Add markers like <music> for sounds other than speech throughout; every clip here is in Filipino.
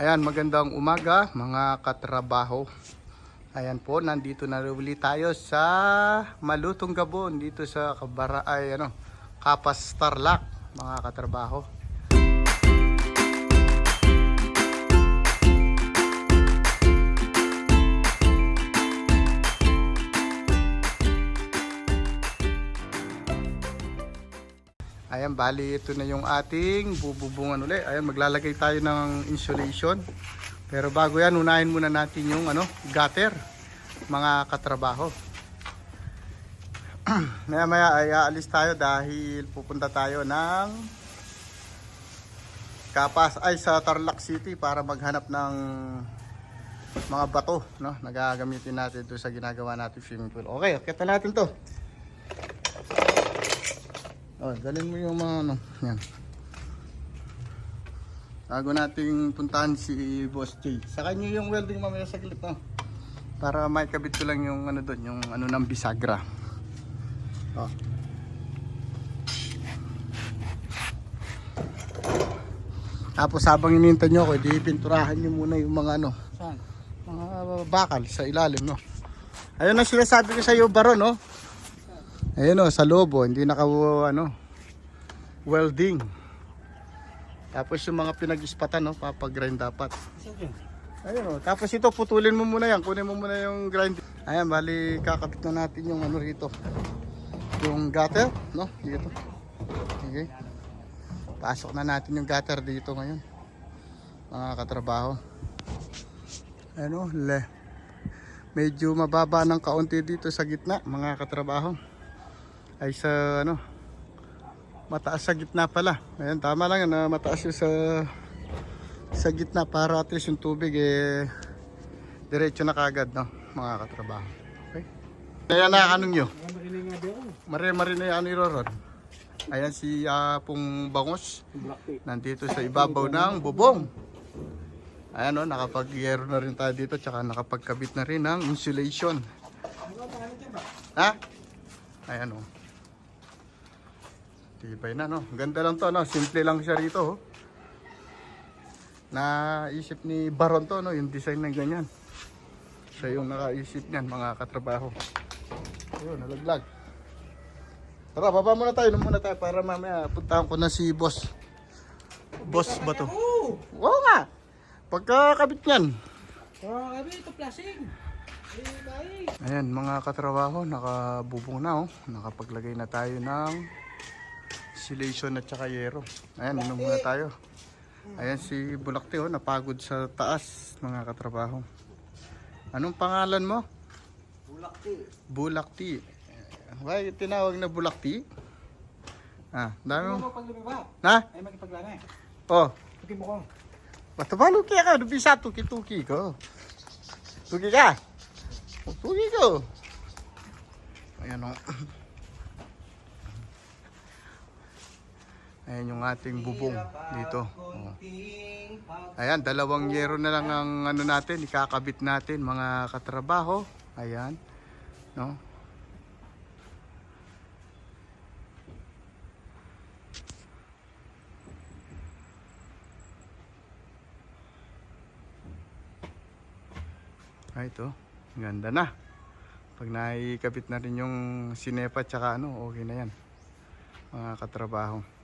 Ayan, magandang umaga mga katrabaho. Ayan po, nandito na uli tayo sa Malutong Gabon dito sa Kabara ay ano, Kapas Tarlac mga katrabaho. Ayan, bali ito na yung ating bububungan uli. Ayan, maglalagay tayo ng insulation. Pero bago yan, unahin muna natin yung ano, gutter, mga katrabaho. <clears throat> maya maya ay aalis tayo dahil pupunta tayo ng Kapas ay sa Tarlac City para maghanap ng mga bato no nagagamitin natin doon sa ginagawa natin swimming pool. Okay, kita natin 'to. Oh, dalhin mo yung mga ano, yan. Bago nating puntahan si Boss J. Sa kanya yung welding mamaya sa clip no? Para may kabit ko lang yung ano doon, yung ano ng bisagra. Oh. Tapos habang inintay nyo ako, di pinturahan nyo muna yung mga ano, Saan? mga bakal sa ilalim, no? Ayun ang sinasabi ko sa iyo, Baron, no? Ayun, no, sa lobo, hindi naka, ano, welding. Tapos yung mga pinag-ispatan, no, papagrind dapat. Saan yun? Ayun, no. Tapos ito, putulin mo muna yan, kunin mo muna yung grind. Ayan, bali, kakabit na natin yung ano rito. Yung gutter, no? Dito. Okay. Pasok na natin yung gutter dito ngayon. Mga katrabaho. Ano, le. Medyo mababa ng kaunti dito sa gitna, mga katrabaho. Ay sa ano, mataas sa gitna pala. Ayan, tama lang na mataas yung sa sa gitna para at least yung tubig eh diretso na kagad, no, mga katrabaho. Okay? Kaya na anong nyo? Ako. Mare-mare na yung ano iroron. Ayan si ah, Pong Bangos. Nandito sa ibabaw ng bubong. Ayan o, nakapag-yero na rin tayo dito. Tsaka nakapagkabit na rin ng insulation. Ano? Ha? Ayan o. Tibay na no. Ganda lang to no. Simple lang siya rito. Oh. Naisip ni Baron to no. Yung design ng ganyan. Siya yung nakaisip niyan mga katrabaho. Ayun, nalaglag. Tara, baba muna tayo. Inom muna tayo para mamaya puntahan ko na si boss. Boss ba to? Oo! Oo nga. Pagkakabit niyan. Kami ito plasing. Ayan mga katrabaho, nakabubong na oh. Nakapaglagay na tayo ng insulation at saka yero. Ayan, inom muna tayo. Ayan si Bulakti oh, napagod sa taas mga katrabaho. Anong pangalan mo? Bulak tape. Bulakti. Why tinawag na Bulakti? Ah, dami mo. mo pag lumibat? Na? Ay, makipaglana eh. Oh, Tukin mo ko. Batabalo kaya ka, bisa tuki-tuki ko. Tuki ka. Tuki ko. Ayan o. Ayan yung ating bubong dito. O. Ayan, dalawang yero na lang ang ano natin, ikakabit natin mga katrabaho. Ayan. No? Ay, ito. Ganda na. Pag naikabit na rin yung sinepa tsaka ano, okay na yan. Mga katrabaho.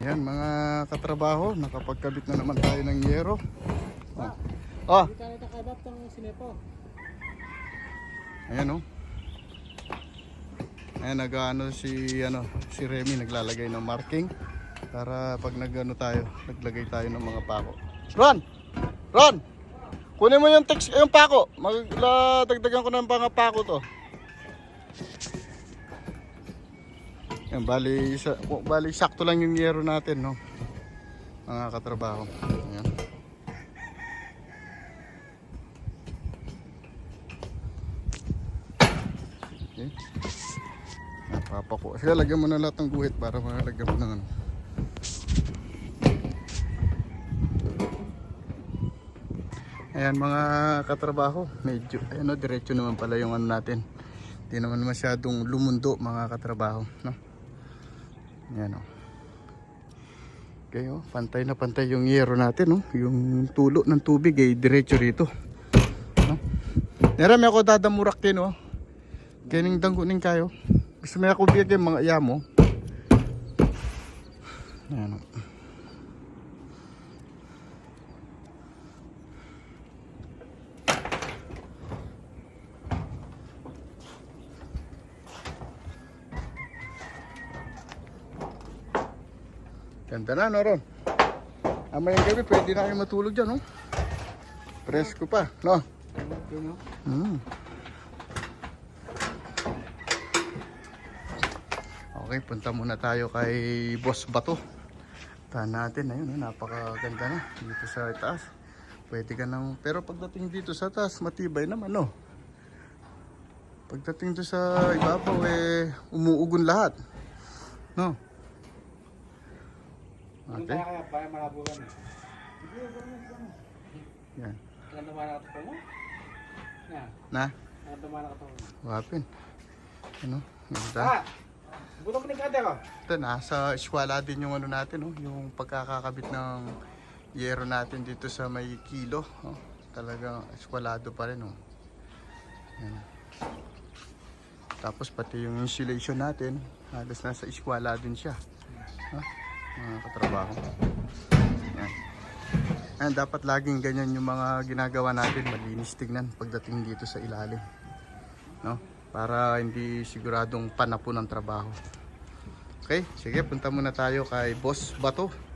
Yan mga katrabaho, nakapagkabit na naman tayo ng yero. Oh. Oh, Hindi ayan oh. Ayan nag-ano si ano si Remy naglalagay ng marking para pag nagano tayo, naglagay tayo ng mga pako. Ron! Ron! Kunin mo yung text yung pako. Magdagdagan ko ng mga pako to. Yan, bali, sa, bali sakto lang yung yero natin, no? Mga katrabaho. Ayan. Okay. Napapako. Sige, lagyan mo na lahat ng guhit para malagyan mo ng ano. Ayan mga katrabaho, medyo ano diretso naman pala yung ano natin. Hindi naman masyadong lumundo mga katrabaho, no? Yan o. Okay, oh, pantay na pantay yung yero natin, oh. Yung tulo ng tubig ay diretso rito. No? Narami ako dadamurak din, oh. Kining danggunin kayo. Gusto mo ako bigyan mga iya mo. Yan, oh. Ganda na, no, Ron? Amayang gabi, pwede na kayo matulog dyan, no? Presko pa, no? Mm. Okay, punta muna tayo kay Boss Bato. Tahan natin, ayun, napakaganda na dito sa taas. Pwede ka nang, pero pagdating dito sa taas, matibay naman, no? Pagdating doon sa ibabaw, eh, umuugon lahat. No? Okay. kaya para malabugan? Yan. Ilan naman ang katapan mo? Yan. Na? Ilan naman ang katapan mo? Wapin. Ano? Ganda. Ah! Buto ko ni kate ko. Ito, nasa eskwala din yung ano natin, oh, yung pagkakakabit ng yero natin dito sa may kilo. Oh. Talagang eskwalado pa rin. Oh. Yan. Tapos pati yung insulation natin, halos nasa eskwala din siya. Oh, mga katrabaho. Yan. Yan, dapat laging ganyan yung mga ginagawa natin, malinis tignan pagdating dito sa ilalim. No? Para hindi siguradong panapon ang trabaho. Okay, sige, punta muna tayo kay Boss Bato.